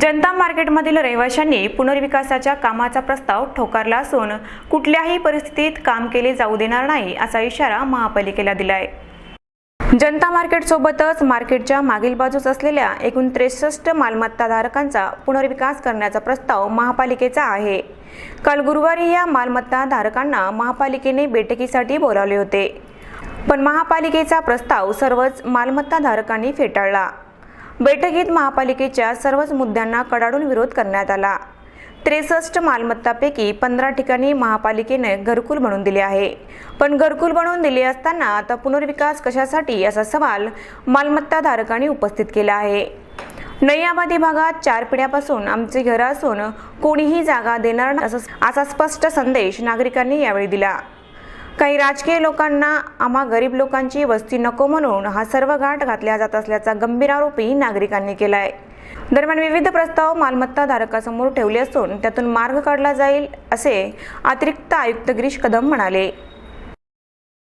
जनता मार्केटमधील रहिवाशांनी पुनर्विकासाच्या कामाचा प्रस्ताव ठोकारला असून कुठल्याही परिस्थितीत काम केले जाऊ देणार नाही असा इशारा महापालिकेला दिलाय. जनता मार्केटसोबतच मार्केटच्या मागील बाजूस असलेल्या एकूण त्रेसष्ट मालमत्ताधारकांचा पुनर्विकास करण्याचा प्रस्ताव महापालिकेचा आहे. काल गुरुवारी या मालमत्ताधारकांना महापालिकेने बैठकीसाठी बोलावले होते. पण महापालिकेचा प्रस्ताव सर्वच मालमत्ताधारकांनी फेटाळला. बैठकीत महापालिकेच्या सर्वच मुद्द्यांना कडाडून विरोध करण्यात आला. त्रेसष्ट मालमत्तापैकी पंधरा ठिकाणी महापालिकेने घरकुल बनवून दिले आहे. पण घरकुल बनवून दिले असताना आता पुनर्विकास कशासाठी असा सवाल मालमत्ता धारकांनी उपस्थित केला आहे. नैयाबादी भागात चार पिढ्यापासून आमची घरं असून कोणीही जागा देणार असं- असा स्पष्ट संदेश नागरिकांनी यावेळी दिला. काही राजकीय लोकांना आम्हा गरीब लोकांची वस्ती नको म्हणून हा सर्व घाट घातला जात असल्याचा गंभीर आरोपही नागरिकांनी केलाय. दरम्यान विविध प्रस्ताव मालमत्ता धारकासमोर ठेवले असून त्यातून मार्ग काढला जाईल असे अतिरिक्त आयुक्त गिरीश कदम म्हणाले.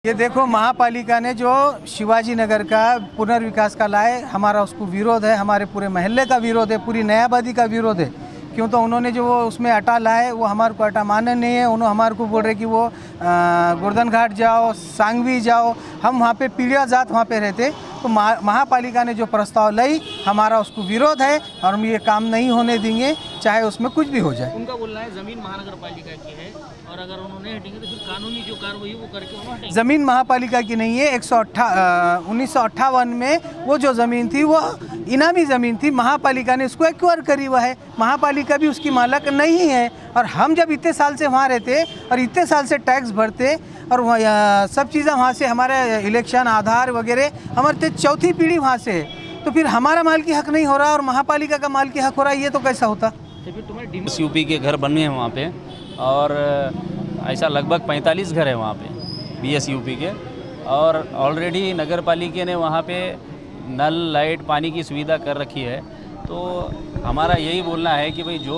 ये देखो महापालिका ने जो शिवाजी नगर का पुनर्विकास का लाए हमारा उसको विरोध है हमारे पूरे महल्ले का विरोध है पूरी नयाबादी का विरोध है। क्यों तो उन्होंने जो वो उसमें अटा लाए वो हमारे को अटा माने नहीं है। उन्होंने हमारे को बोल रहे कि वो गोर्धन घाट जाओ सांगवी जाओ। हम वहाँ पे पीलिया जात वहाँ पे रहते। तो महा- महापालिका ने जो प्रस्ताव लाई हमारा उसको विरोध है और हम ये काम नहीं होने देंगे चाहे उसमें कुछ भी हो जाए। उनका बोलना है ज़मीन महानगर पालिका की है और अगर उन्होंने हटेंगे तो फिर कानूनी जो कार्रवाई वो करके उन्होंने ज़मीन महापालिका की नहीं है एक सौ उन्नीस सौ अट्ठावन में वो जो ज़मीन थी वो इनामी ज़मीन थी, महापालिका ने उसको एक्वायर करी हुआ है। महापालिका भी उसकी मालक नहीं है। और हम जब इतने साल से वहाँ रहते और इतने साल से टैक्स भरते और सब चीज़ें वहाँ से, हमारे इलेक्शन आधार वगैरह, हमारे चौथी पीढ़ी वहाँ से है। तो फिर हमारा माल की हक नहीं हो रहा और महापालिका का माल की हक हो रहा, ये तो कैसा होता? तो फिर यूपी के घर बने हैं वहाँ पे और ऐसा लगभग 45 घर है वहाँ पे बी एस यूपी के। और ऑलरेडी नगर पालिका ने वहाँ पे नल, लाइट, पानी की सुविधा कर रखी है। तो हमारा यही बोलना है कि भाई जो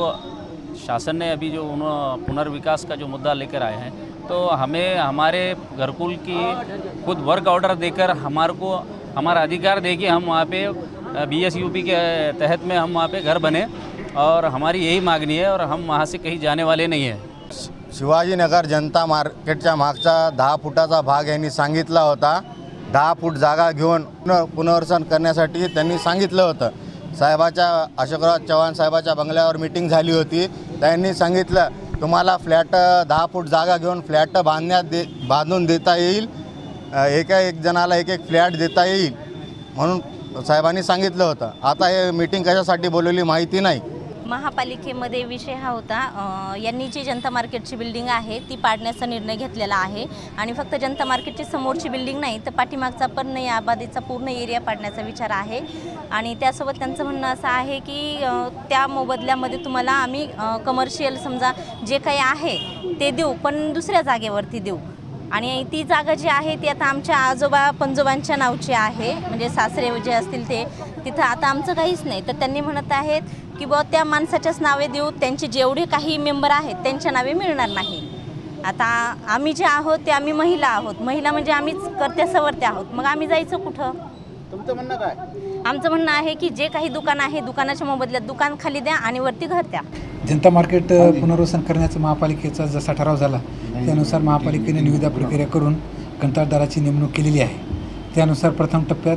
शासन ने अभी जो उन्होंने पुनर्विकास का जो मुद्दा लेकर आए हैं तो हमें हमारे घरकुल की खुद वर्क ऑर्डर देकर हमारे को, हमारा अधिकार दे कि हम वहाँ पे बी एस यूपी के तहत में हम वहाँ पे घर बने और हमारी यही मागणी है और हम वहाँ से कहीं जाने वाले नहीं हैं। शिवाजीनगर जनता मार्केट मार्केटच्या मागचा दहा फुटाचा भाग यांनी सांगितला होता दहा फूट जागा घेऊन पुनर्वसन करण्यासाठी त्यांनी सांगितलं होतं. साहेबाच्या अशोकराव चव्हाण साहेबाच्या बंगल्यावर मिटिंग झाली होती. त्यांनी सांगितलं तुम्हाला फ्लॅट दहा फूट जागा घेऊन फ्लॅट बांधण्यात दे बांधून देता येईल. एका एक जणाला एक एक फ्लॅट देता येईल. म्हणून साहेबांनी सांगितलं होतं. आता हे मिटिंग कशासाठी बोलवली माहिती नाही. महापालिकेमध्ये विषय हा होता. यांनी जी जनता मार्केटची बिल्डिंग आहे ती पाडण्याचा निर्णय घेतलेला आहे. आणि फक्त जनता मार्केटची समोरची बिल्डिंग नाही तर पाठीमागचा पण या आबादीचा पूर्ण एरिया पाडण्याचा विचार आहे. आणि त्यासोबत त्यांचं म्हणणं असं आहे की त्या मोबदल्यामध्ये तुम्हाला आम्ही कमर्शियल समजा जे काही आहे ते देऊ पण दुसऱ्या जागेवरती देऊ. आणि ती जागा जी आहे ती आता आमच्या आजोबा पंजोबांच्या नावची आहे. म्हणजे सासरे जे असतील ते तिथं आता आमचं काहीच नाही. तर त्यांनी म्हणत आहेत की बुवा त्या माणसाच्याच नावे देऊ त्यांचे जेवढे काही मेंबर आहेत त्यांच्या नावे मिळणार नाही. आता आम्ही जे आहोत ते आम्ही महिला आहोत. महिला म्हणजे आम्हीच करत्या सवरत्या आहोत. मग आम्ही जायचं कुठं? तुमचं म्हणणं काय? आमचं म्हणणं आहे की जे काही दुकान आहे दुकानाच्या मोबदल्यात दुकान खाली द्या आणि वरती घर द्या. जनता मार्केट पुनर्वसन करण्याचा महापालिकेचा जसा ठराव झाला त्यानुसार महापालिकेने निविदा प्रक्रिया करून कंत्राटदाराची नेमणूक केलेली आहे. त्यानुसार प्रथम टप्प्यात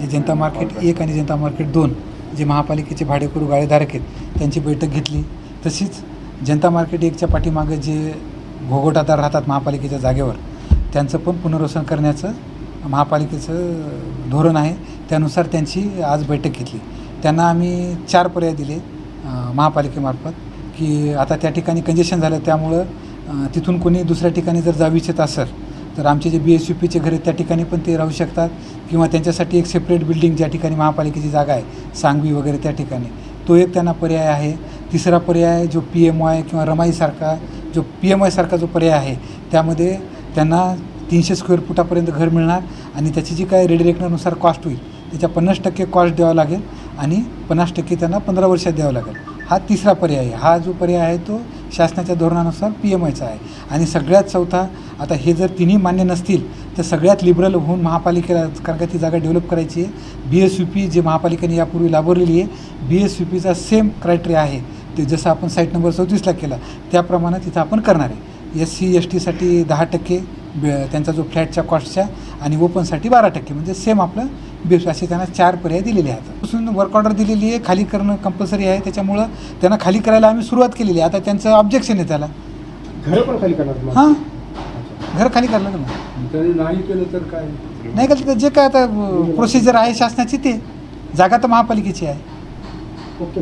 जे जनता मार्केट एक आणि जनता मार्केट दोन जे महापालिकेचे भाडेकरू गाळेधारक आहेत त्यांची बैठक घेतली. तशीच जनता मार्केट एकच्या पाठीमागे जे भोगोटादार राहतात महापालिकेच्या जागेवर त्यांचं पण पुनर्वसन करण्याचं महापालिकेचं धोरण आहे. त्यानुसार त्यांची आज बैठक घेतली. त्यांना आम्ही चार पर्याय दिले महापालिकेमार्फत की आता त्या ठिकाणी कंजेशन झालं त्यामुळं तिथून कोणी दुसऱ्या ठिकाणी जर जाऊ इच्छित असेल तर आमचे जे बी एस यू पीचे घर आहेत त्या ठिकाणी पण ते राहू शकतात किंवा त्यांच्यासाठी एक सेपरेट बिल्डिंग ज्या ठिकाणी महापालिकेची जागा आहे सांगवी वगैरे त्या ठिकाणी. तो एक त्यांना पर्याय आहे. तिसरा पर्याय जो पी एम वाय किंवा रमाईसारखा जो पी एम वायसारखा जो पर्याय आहे त्यामध्ये त्यांना तीनशे स्क्वेअर फुटापर्यंत घर मिळणार आणि त्याची जी काय रेडी रेकणानुसार कॉस्ट होईल त्याच्या पन्नास टक्के कॉस्ट द्यावा लागेल आणि पन्नास टक्के त्यांना पंधरा वर्षात द्यावं लागेल. हा तिसरा पर्याय आहे. हा जो पर्याय आहे तो शासनाच्या धोरणानुसार पी एम आयचा आहे. आणि सगळ्यात चौथा आता हे जर तिन्ही मान्य नसतील तर सगळ्यात लिबरल होऊन महापालिकेला कारण का ती जागा डेव्हलप करायची आहे. बी एस यू पी जे महापालिकेने यापूर्वी लाभवलेली आहे बी एस यू पीचा सेम क्रायटेरिया आहे. ते जसं आपण साईट नंबर चौतीसला केला त्याप्रमाणे तिथं आपण करणार आहे. एस सी एस टीसाठी दहा टक्के ब- त्यांचा जो फ्लॅटच्या कॉस्टच्या आणि ओपनसाठी बारा टक्के म्हणजे सेम आपलं बेस असे त्यांना चार पर्याय दिलेले आहेत. पासून वर्क ऑर्डर दिलेली आहे खाली करणं कंपल्सरी आहे त्याच्यामुळं त्यांना खाली करायला आम्ही सुरुवात केलेली आहे. आता त्यांचं ऑब्जेक्शन आहे त्याला. घरं पण खाली करणार तुम्हाला? हां. घर खाली करलं ना मग नाही केलं तर काय? नाही का तिथं जे काय आता प्रोसिजर आहे शासनाची ते. जागा तर महापालिकेची आहे. ओके.